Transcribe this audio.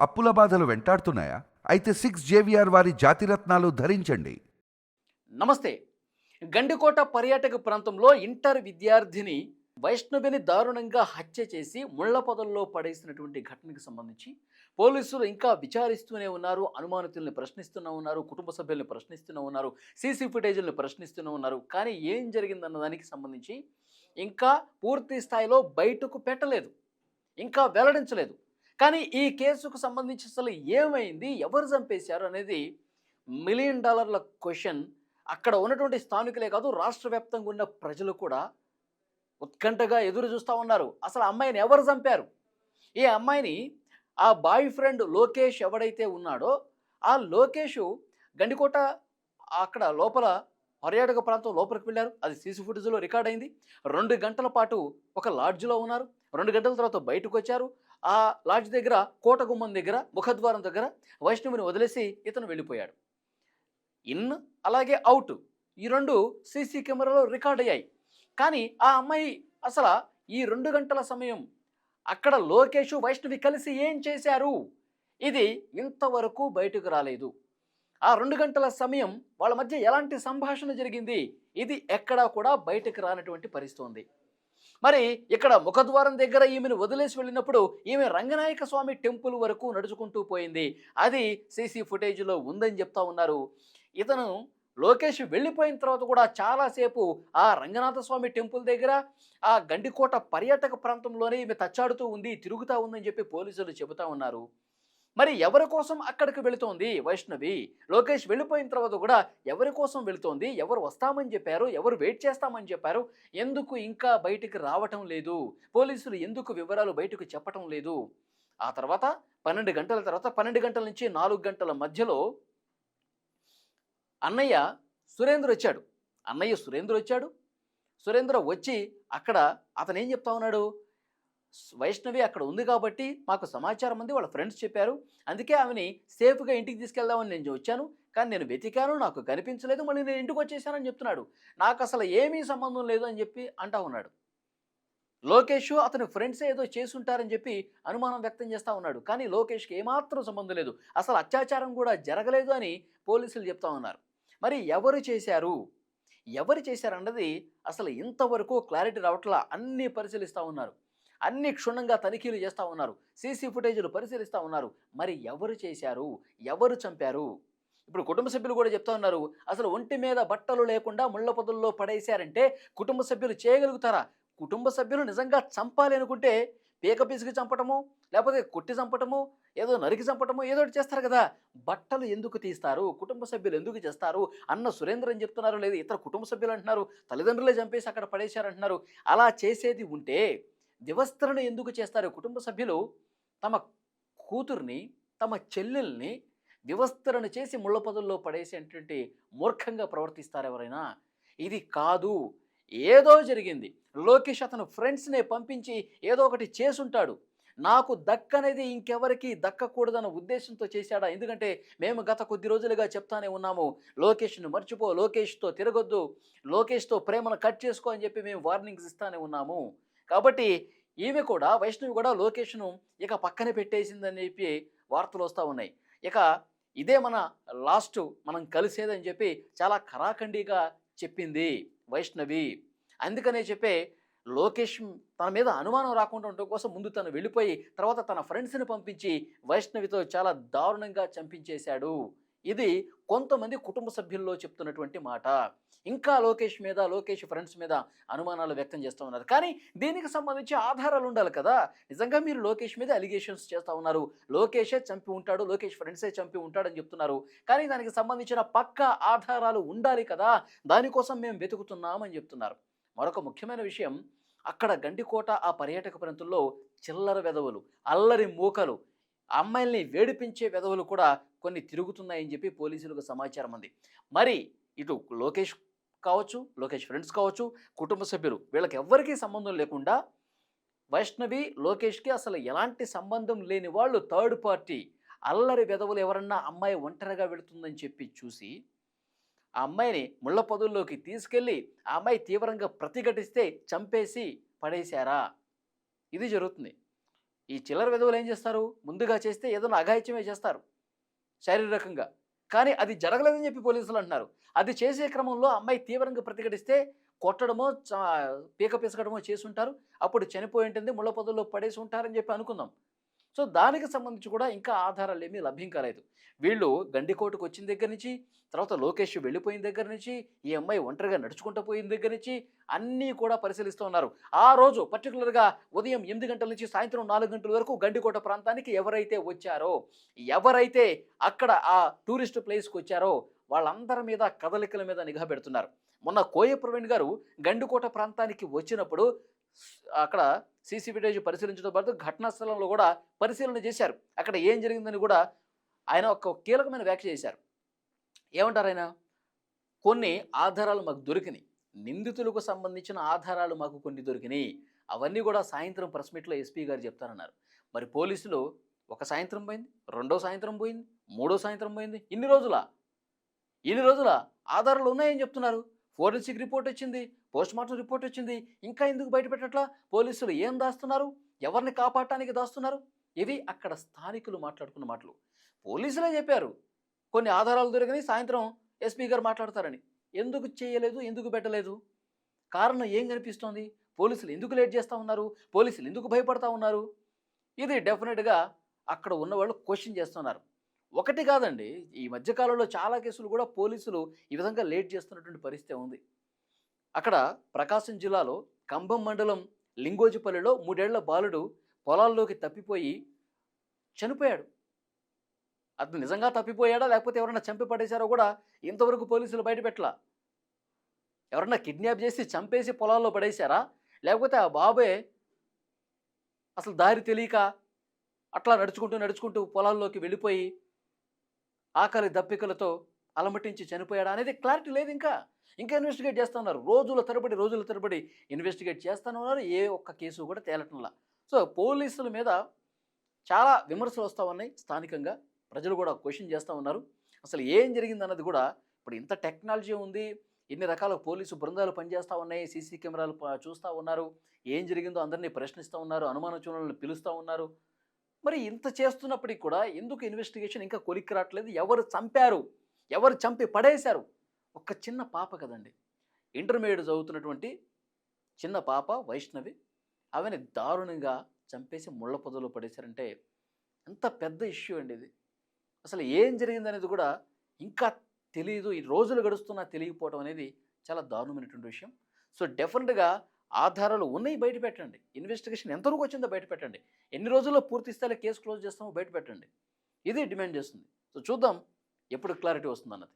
అప్పుల బాధలు వెంటాడుతున్నాయా? అయితే సిక్స్ జేవిఆర్ వారి జాతిరత్నాలు ధరించండి. నమస్తే. గండికోట పర్యాటక ప్రాంతంలో ఇంటర్ విద్యార్థిని వైష్ణవిని దారుణంగా హత్య చేసి ముళ్ళ పొదల్లో పడేసినటువంటి ఘటనకు సంబంధించి పోలీసులు ఇంకా విచారిస్తూనే ఉన్నారు. అనుమానితుల్ని ప్రశ్నిస్తూనే ఉన్నారు. కుటుంబ సభ్యుల్ని ప్రశ్నిస్తూనే ఉన్నారు. సీసీ ఫుటేజీలను ప్రశ్నిస్తూనే ఉన్నారు. కానీ ఏం జరిగిందన్న దానికి సంబంధించి ఇంకా పూర్తి స్థాయిలో బయటకు పెట్టలేదు. ఇంకా వెల్లడించలేదు. కానీ ఈ కేసుకు సంబంధించి అసలు ఏమైంది? ఎవరు చంపేశారు అనేది మిలియన్ డాలర్ల క్వశ్చన్. అక్కడ ఉన్నటువంటి స్థానికులే కాదు రాష్ట్ర వ్యాప్తంగా ఉన్న ప్రజలు కూడా ఉత్కంఠగా ఎదురు చూస్తూ ఉన్నారు. అసలు అమ్మాయిని ఎవరు చంపారు? ఈ అమ్మాయిని ఆ బాయ్ ఫ్రెండ్ లోకేష్ ఎవడైతే ఉన్నాడో ఆ లోకేష్ గండికోట అక్కడ లోపల పర్యాటక ప్రాంతం లోపలికి వెళ్ళారు. అది సీసీ ఫుటేజ్లో రికార్డ్ అయింది. రెండు గంటల పాటు ఒక లాడ్జ్లో ఉన్నారు. రెండు గంటల తర్వాత బయటకు వచ్చారు ఆ లాడ్జ్ దగ్గర కోట గుమ్మం దగ్గర ముఖద్వారం దగ్గర వైష్ణవుని వదిలేసి ఇతను వెళ్ళిపోయాడు. ఇన్ అలాగే అవుట్ ఈ రెండు సీసీ కెమెరాలో రికార్డ్ అయ్యాయి. కానీ ఆ అమ్మాయి అసలు ఈ రెండు గంటల సమయం అక్కడ లోకేష్ వైష్ణవి కలిసి ఏం చేశారు? ఇది ఇంతవరకు బయటకు రాలేదు. ఆ రెండు గంటల సమయం వాళ్ళ మధ్య ఎలాంటి సంభాషణ జరిగింది? ఇది ఎక్కడా కూడా బయటకు రానటువంటి పరిస్థితి ఉంది. మరి ఇక్కడ ముఖద్వారం దగ్గర ఈమెను వదిలేసి వెళ్ళినప్పుడు ఈమె రంగనాయక స్వామి టెంపుల్ వరకు నడుచుకుంటూ పోయింది. అది సీసీ ఫుటేజ్లో ఉందని చెప్తా ఉన్నారు. ఇతను లోకేష్ వెళ్ళిపోయిన తర్వాత కూడా చాలాసేపు ఆ రంగనాథ స్వామి టెంపుల్ దగ్గర ఆ గండికోట పర్యాటక ప్రాంతంలోనే ఈమె తచ్చాడుతూ ఉంది తిరుగుతూ ఉందని చెప్పి పోలీసులు చెబుతా ఉన్నారు. మరి ఎవరి కోసం అక్కడికి వెళుతోంది వైష్ణవి? లోకేష్ వెళ్ళిపోయిన తర్వాత కూడా ఎవరి కోసం వెళుతోంది? ఎవరు వస్తామని చెప్పారు? ఎవరు వెయిట్ చేస్తామని చెప్పారు? ఎందుకు ఇంకా బయటికి రావటం లేదు? పోలీసులు ఎందుకు వివరాలు బయటకు చెప్పటం లేదు? ఆ తర్వాత పన్నెండు గంటల తర్వాత పన్నెండు గంటల నుంచి నాలుగు గంటల మధ్యలో అన్నయ్య సురేంద్ర వచ్చాడు. అన్నయ్య సురేంద్ర వచ్చాడు. సురేంద్ర వచ్చి అక్కడ అతను ఏం చెప్తా ఉన్నాడు? వైష్ణవి అక్కడ ఉంది కాబట్టి మాకు సమాచారం ఉంది వాళ్ళ ఫ్రెండ్స్ చెప్పారు. అందుకే ఆమెని సేఫ్గా ఇంటికి తీసుకెళ్దామని నేను వచ్చాను. కానీ నేను వెతికాను నాకు కనిపించలేదు మళ్ళీ నేను ఇంటికి వచ్చేసానని చెప్తున్నాడు. నాకు అసలు ఏమీ సంబంధం లేదు అని చెప్పి అంటా ఉన్నాడు. లోకేష్ అతని ఫ్రెండ్సే ఏదో చేసుంటారని చెప్పి అనుమానం వ్యక్తం చేస్తూ ఉన్నాడు. కానీ లోకేష్కి ఏమాత్రం సంబంధం లేదు. అసలు అత్యాచారం కూడా జరగలేదు అని పోలీసులు చెప్తా ఉన్నారు. మరి ఎవరు చేశారు? ఎవరు చేశారన్నది అసలు ఇంతవరకు క్లారిటీ రావట్లా అన్నీ పరిశీలిస్తూ ఉన్నారు. అన్ని క్షుణ్ణంగా తనిఖీలు చేస్తూ ఉన్నారు. సీసీ ఫుటేజీలు పరిశీలిస్తూ ఉన్నారు. మరి ఎవరు చేశారు? ఎవరు చంపారు? ఇప్పుడు కుటుంబ సభ్యులు కూడా చెప్తా ఉన్నారు. అసలు ఒంటి మీద బట్టలు లేకుండా ముళ్ళ పొదల్లో పడేశారంటే కుటుంబ సభ్యులు చేయగలుగుతారా? కుటుంబ సభ్యులు నిజంగా చంపాలి అనుకుంటే పీక పిసికి చంపటము లేకపోతే కొట్టి చంపటము ఏదో నరికి చంపటము ఏదో ఒకటి చేస్తారు కదా. బట్టలు ఎందుకు తీస్తారు? కుటుంబ సభ్యులు ఎందుకు చేస్తారు? అన్న సురేంద్ర అని చెప్తున్నారు లేదు ఇతర కుటుంబ సభ్యులు అంటున్నారు తల్లిదండ్రులే చంపేసి అక్కడ పడేశారంటున్నారు. అలా చేసేది ఉంటే వివస్త్రణ ఎందుకు చేస్తారు? కుటుంబ సభ్యులు తమ కూతుర్ని తమ చెల్లెల్ని వివస్త్రణ చేసి ముళ్ళ పొదల్లో పడేసేటువంటి మూర్ఖంగా ప్రవర్తిస్తారు ఎవరైనా? ఇది కాదు. ఏదో జరిగింది. లోకేష్ అతను ఫ్రెండ్స్నే పంపించి ఏదో ఒకటి చేసుంటాడు. నాకు దక్కనేది ఇంకెవరికి దక్కకూడదన్న ఉద్దేశంతో చేశాడా? ఎందుకంటే మేము గత కొద్ది రోజులుగా చెప్తానే ఉన్నాము. లోకేష్ను మర్చిపో లోకేష్తో తిరగొద్దు లోకేష్తో ప్రేమను కట్ చేసుకో అని చెప్పి మేము వార్నింగ్స్ ఇస్తానే ఉన్నాము. కాబట్టి ఈమె కూడా వైష్ణవి కూడా లోకేష్ను ఇక పక్కన పెట్టేసిందని చెప్పి వార్తలు వస్తూ ఉన్నాయి. ఇక ఇదే మన లాస్ట్ మనం కలిసేదని చెప్పి చాలా కరాఖండిగా చెప్పింది వైష్ణవి. అందుకనే చెప్పే లోకేష్ తన మీద అనుమానం రాకుండా ఉండటం కోసం ముందు తను వెళ్ళిపోయి తర్వాత తన ఫ్రెండ్స్ని పంపించి వైష్ణవితో చాలా దారుణంగా చంపించేశాడు. ఇది కొంతమంది కుటుంబ సభ్యుల్లో చెప్తున్నటువంటి మాట. ఇంకా లోకేష్ మీద లోకేష్ ఫ్రెండ్స్ మీద అనుమానాలు వ్యక్తం చేస్తూ ఉన్నారు. కానీ దీనికి సంబంధించి ఆధారాలు ఉండాలి కదా. నిజంగా మీరు లోకేష్ మీద అలిగేషన్స్ చేస్తూ ఉన్నారు. లోకేషే చంపి ఉంటాడు లోకేష్ ఫ్రెండ్సే చంపి ఉంటాడని చెప్తున్నారు. కానీ దానికి సంబంధించిన పక్క ఆధారాలు ఉండాలి కదా. దానికోసం మేము వెతుకుతున్నామని చెప్తున్నారు. మరొక ముఖ్యమైన విషయం అక్కడ గండికోట ఆ పర్యాటక ప్రాంతంలో చిల్లర వెదవులు అల్లరి మూకలు అమ్మాయిల్ని వేడిపించే వెధవులు కూడా కొన్ని తిరుగుతున్నాయని చెప్పి పోలీసులకు సమాచారం ఉంది మరి ఇటు లోకేష్ కావచ్చు లోకేష్ ఫ్రెండ్స్ కావచ్చు కుటుంబ సభ్యులు వీళ్ళకి ఎవ్వరికీ సంబంధం లేకుండా వైష్ణవి లోకేష్కి అసలు ఎలాంటి సంబంధం లేని వాళ్ళు థర్డ్ పార్టీ అల్లరి వెధవులు ఎవరన్నా అమ్మాయి ఒంటరిగా వెళుతుందని చెప్పి చూసి ఆ అమ్మాయిని ముళ్ళ పదుల్లోకి తీసుకెళ్ళి ఆ అమ్మాయి తీవ్రంగా ప్రతిఘటిస్తే చంపేసి పడేశారా? ఇది జరుగుతుంది. ఈ చిల్లర విధవులు ఏం చేస్తారు? ముందుగా చేస్తే ఏదైనా అఘాయిత్యమే చేస్తారు. శారీరకంగా. కానీ అది జరగలేదని చెప్పి పోలీసులు అంటున్నారు. అది చేసే క్రమంలో అమ్మాయి తీవ్రంగా ప్రతిఘటిస్తే కొట్టడమో పీక పిసకడమో చేసి ఉంటారు. అప్పుడు చనిపోయి ఉంటుంది ముళ్ళ పొదల్లో పడేసి ఉంటారని చెప్పి అనుకుందాం. సో దానికి సంబంధించి కూడా ఇంకా ఆధారాలు ఏమీ లభ్యం కాలేదు. వీళ్ళు గండికోటకు వచ్చిన దగ్గర నుంచి తర్వాత లోకేష్ వెళ్ళిపోయిన దగ్గర నుంచి ఈ అమ్మాయి ఒంటరిగా నడుచుకుంటూ పోయిన దగ్గర నుంచి అన్నీ కూడా పరిశీలిస్తూ ఉన్నారు. ఆ రోజు పర్టికులర్గా ఉదయం ఎనిమిది గంటల నుంచి సాయంత్రం నాలుగు గంటల వరకు గండికోట ప్రాంతానికి ఎవరైతే వచ్చారో ఎవరైతే అక్కడ ఆ టూరిస్ట్ ప్లేస్కి వచ్చారో వాళ్ళందరి మీద కదలికల మీద నిఘా పెడుతున్నారు. మొన్న కోయ ప్రవీణ్ గారు గండికోట ప్రాంతానికి వచ్చినప్పుడు అక్కడ సీసీ ఫుటేజ్ పరిశీలించడం పాటు ఘటనా స్థలంలో కూడా పరిశీలన చేశారు. అక్కడ ఏం జరిగిందని కూడా ఆయన ఒక కీలకమైన వ్యాఖ్య చేశారు. ఏమంటారు ఆయన? కొన్ని ఆధారాలు మాకు దొరికినాయి. నిందితులకు సంబంధించిన ఆధారాలు మాకు కొన్ని దొరికినాయి. అవన్నీ కూడా సాయంత్రం ప్రెస్ మీట్లో ఎస్పీ గారు చెప్తారన్నారు మరి పోలీసులు ఒక సాయంత్రం పోయింది రెండో సాయంత్రం పోయింది మూడో సాయంత్రం పోయింది ఇన్ని రోజుల? ఇన్ని రోజుల? ఆధారాలు ఉన్నాయని చెప్తున్నారు. ఫోరెన్సిక్ రిపోర్ట్ వచ్చింది. పోస్ట్ మార్టం రిపోర్ట్ వచ్చింది. ఇంకా ఎందుకు బయటపెట్టట్లా పోలీసులు ఏం దాస్తున్నారు? ఎవరిని కాపాడటానికి దాస్తున్నారు? ఇవి అక్కడ స్థానికులు మాట్లాడుకున్న మాటలు. పోలీసులే చెప్పారు. కొన్ని ఆధారాలు దొరికినాయి. సాయంత్రం ఎస్పీ గారు మాట్లాడతారని. ఎందుకు చేయలేదు? ఎందుకు పెట్టలేదు? కారణం ఏం కనిపిస్తోంది? పోలీసులు ఎందుకు లేట్ చేస్తూ ఉన్నారు? పోలీసులు ఎందుకు భయపడతా ఉన్నారు? ఇది డెఫినెట్గా అక్కడ ఉన్నవాళ్ళు క్వశ్చన్ చేస్తున్నారు. ఒకటి కాదండి. ఈ మధ్యకాలంలో చాలా కేసులు కూడా పోలీసులు ఈ విధంగా లేట్ చేస్తున్నటువంటి పరిస్థితి ఉంది. అక్కడ ప్రకాశం జిల్లాలో కంభం మండలం లింగోజిపల్లిలో మూడేళ్ళ బాలుడు పొలాల్లోకి తప్పిపోయి చనిపోయాడు. అతను నిజంగా తప్పిపోయాడా? లేకపోతే ఎవరైనా చంపి పడేశారో కూడా ఇంతవరకు పోలీసులు బయటపెట్టలా ఎవరన్నా కిడ్నాప్ చేసి చంపేసి పొలాల్లో పడేశారా? లేకపోతే ఆ బాబే అసలు దారి తెలియక అట్లా నడుచుకుంటూ నడుచుకుంటూ పొలాల్లోకి వెళ్ళిపోయి ఆకలి దప్పికలతో అలమటించి చనిపోయాడా అనేది క్లారిటీ లేదు ఇంకా. ఇంకా ఇన్వెస్టిగేట్ చేస్తున్నారు రోజుల తరబడి రోజుల తరబడి ఇన్వెస్టిగేట్ చేస్తూనే ఉన్నారు ఏ ఒక్క కేసు కూడా తేలటంలా. సో పోలీసుల మీద చాలా విమర్శలు వస్తూ ఉన్నాయి. స్థానికంగా ప్రజలు కూడా క్వశ్చన్ చేస్తూ ఉన్నారు. అసలు ఏం జరిగిందన్నది కూడా ఇప్పుడు ఇంత టెక్నాలజీ ఉంది. ఎన్ని రకాల పోలీసు బృందాలు పనిచేస్తూ ఉన్నాయి. సీసీ కెమెరాలు చూస్తూ ఉన్నారు. ఏం జరిగిందో అందరినీ ప్రశ్నిస్తూ ఉన్నారు. అనుమానచూలను పిలుస్తూ ఉన్నారు. మరి ఇంత చేస్తున్నప్పటికీ కూడా ఎందుకు ఇన్వెస్టిగేషన్ ఇంకా కొలిక్కి రావట్లేదు? ఎవరు చంపారు? ఎవరు చంపి పడేశారు? ఒక చిన్న పాప కదండి. ఇంటర్మీడియట్ చదువుతున్నటువంటి చిన్న పాప వైష్ణవి ఆమెని దారుణంగా చంపేసి ముళ్ళ పొదలో పడేశారంటే ఎంత పెద్ద ఇష్యూ అండి ఇది. అసలు ఏం జరిగిందనేది కూడా ఇంకా తెలియదు ఈ రోజులు గడుస్తున్నా తెలియకపోవడం అనేది చాలా దారుణమైనటువంటి విషయం. సో డెఫినెట్గా ఆధారాలు ఉన్నాయి బయట పెట్టండి. ఇన్వెస్టిగేషన్ ఎంతవరకు వచ్చిందో బయట పెట్టండి. ఎన్ని రోజుల్లో పూర్తి స్థాయిలో కేసు క్లోజ్ చేస్తామో బయట పెట్టండి. ఇది డిమాండ్ చేస్తుంది. సో చూద్దాం. ఎప్పుడు క్లారిటీ వస్తుంది అన్నది